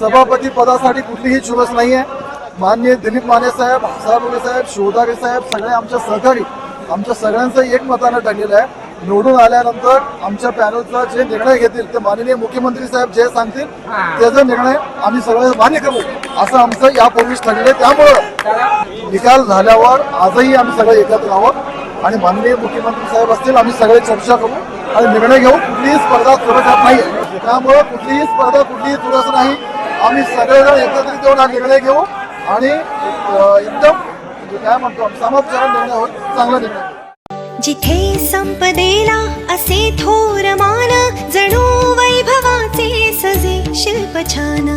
सभापती पदासाठी कुठलीही चुरस नाही आहे माननीय दिलीप माने साहेब हसाबुले साहेब शिवधारे साहेब सगळे आमच्या सहकारी आमच्या सगळ्यांचं एकमतानं ठरलेलं आहे. निवडून आल्यानंतर आमच्या पॅनलचा जे निर्णय घेतील ते माननीय मुख्यमंत्री साहेब जे सांगतील त्याचा निर्णय आम्ही सगळे मान्य करू असं आमचं यापूर्वीच ठरलेलं आहे. त्यामुळं निकाल झाल्यावर आजही आम्ही सगळे एकत्र आहोत आणि माननीय मुख्यमंत्री साहेब असतील आम्ही सगळे चर्चा करू आणि निर्णय घेऊ कुठलीही स्पर्धा चुरसत नाही त्यामुळं कुठलीही स्पर्धा कुठलीही चुरस नाही. आम्ही सगळेजण एकत्रित येऊन हा निर्णय घेऊ आणि एकदम म्हणजे काय म्हणतो आम्ही समाजकारण निर्णय होईल चांगला निर्णय जिथे संपदेला असे थोर मान जणू वैभवाचे सजे शिल्प छाना.